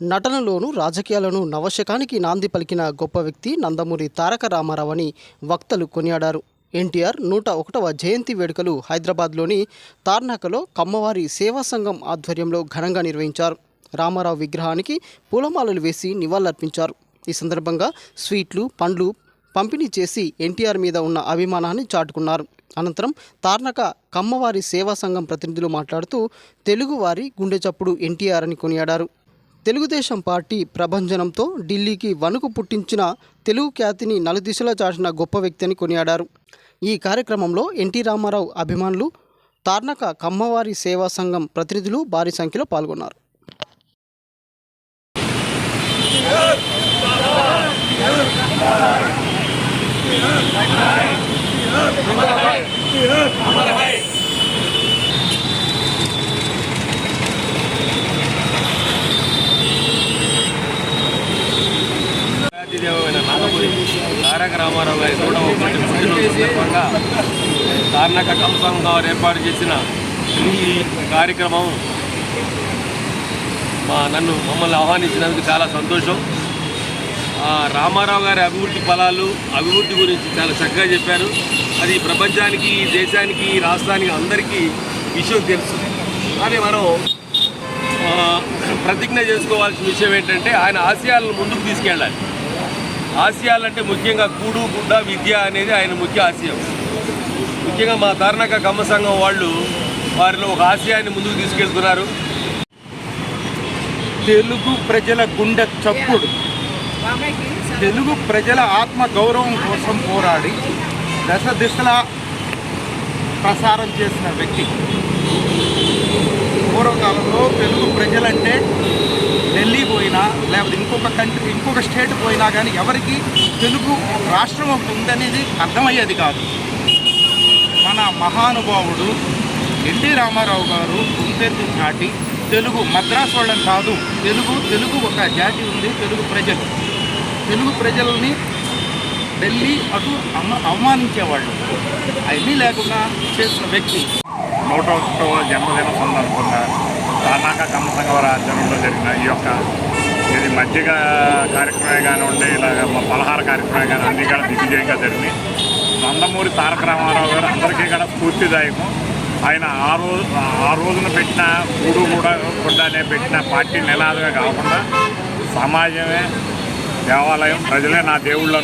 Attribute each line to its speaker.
Speaker 1: నటనలోనూ రాజకీయాలను నవశకానికి నాంది పలికిన గొప్ప వ్యక్తి నందమూరి తారక రామారావు అని వక్తలు కొనియాడారు. ఎన్టీఆర్ నూట ఒకటవ జయంతి వేడుకలు హైదరాబాద్లోని తార్నాకలో కమ్మవారి సేవా సంఘం ఆధ్వర్యంలో ఘనంగా నిర్వహించారు. రామారావు విగ్రహానికి పూలమాలలు వేసి నివాళులర్పించారు. ఈ సందర్భంగా స్వీట్లు పండ్లు పంపిణీ చేసి ఎన్టీఆర్ మీద ఉన్న అభిమానాన్ని చాటుకున్నారు. అనంతరం తార్నక కమ్మవారి సేవా సంఘం ప్రతినిధులు మాట్లాడుతూ తెలుగువారి గుండె చప్పుడు ఎన్టీఆర్ అని కొనియాడారు. తెలుగుదేశం పార్టీ ప్రభంజనంతో ఢిల్లీకి వణుకు పుట్టించిన తెలుగు ఖ్యాతిని నలుదిశలా చాటిన గొప్ప వ్యక్తి అని కొనియాడారు. ఈ కార్యక్రమంలో ఎన్టీ రామారావు అభిమానులు తార్నక కమ్మవారి సేవా సంఘం ప్రతినిధులు భారీ సంఖ్యలో పాల్గొన్నారు.
Speaker 2: నందమూరి తారక రామారావు గారి నూట ఒకటి పుట్టినరోజు సందర్భంగా తార్నక కంసం గారు ఏర్పాటు చేసిన ఈ కార్యక్రమం మా నన్ను మమ్మల్ని ఆహ్వానించినందుకు చాలా సంతోషం. రామారావు గారి అభివృద్ధి ఫలాలు అభివృద్ధి గురించి చాలా చక్కగా చెప్పారు. అది ప్రపంచానికి దేశానికి రాష్ట్రానికి అందరికీ విషయం తెలుసు. కానీ మనం ప్రతిజ్ఞ చేసుకోవాల్సిన విషయం ఏంటంటే ఆయన ఆశయాలను ముందుకు తీసుకెళ్ళాలి. ఆశయాలంటే ముఖ్యంగా కూడు గుడ్డ విద్య అనేది ఆయన ముఖ్య ఆశయం. ముఖ్యంగా మా తారణక కమ్మ సంఘం వాళ్ళు వారిలో ఒక ఆశయాన్ని ముందుకు తీసుకెళ్తున్నారు.
Speaker 3: తెలుగు ప్రజల గుండె చప్పుడు. తెలుగు ప్రజల ఆత్మ గౌరవం కోసం పోరాడి దశ దిశలా ప్రసారం చేసిన వ్యక్తి. పూర్వకాలంలో తెలుగు ప్రజలంటే లేకపోతే ఇంకొక కంట్రీ ఇంకొక స్టేట్ పోయినా కానీ ఎవరికి తెలుగు రాష్ట్రం ఒకటి ఉందనేది అర్థమయ్యేది కాదు. మన మహానుభావుడు ఎన్టీ రామారావు గారు గుంతెత్తి నాటి తెలుగు మద్రాసు వాళ్ళని కాదు తెలుగు తెలుగు ఒక జాతి ఉంది తెలుగు ప్రజలు. తెలుగు ప్రజల్ని ఢిల్లీ అటు అమ అవమానించేవాళ్ళు. అవన్నీ లేకుండా చేసిన వ్యక్తి.
Speaker 4: నూట ఒకటవ జన్మదిన సందర్భంగా తానాక కమ్మ సంఘవారి ఆధ్వర్యంలో జరిగిన ఈ యొక్క ఇది మజ్జిగ కార్యక్రమే కానివ్వండి ఇలాగ మా పలహార కార్యక్రమే కానీ అన్నీ కూడా దిగ్విజయంగా జరిగింది నందమూరి తారక రామారావు గారు అందరికీ కూడా స్ఫూర్తిదాయకం. ఆయన ఆ రోజు ఆ రోజున పెట్టిన కూడు కూడా గుడ్డనే పెట్టిన పార్టీ నినాదమే కాకుండా సమాజమే దేవాలయం ప్రజలే నా దేవుళ్ళు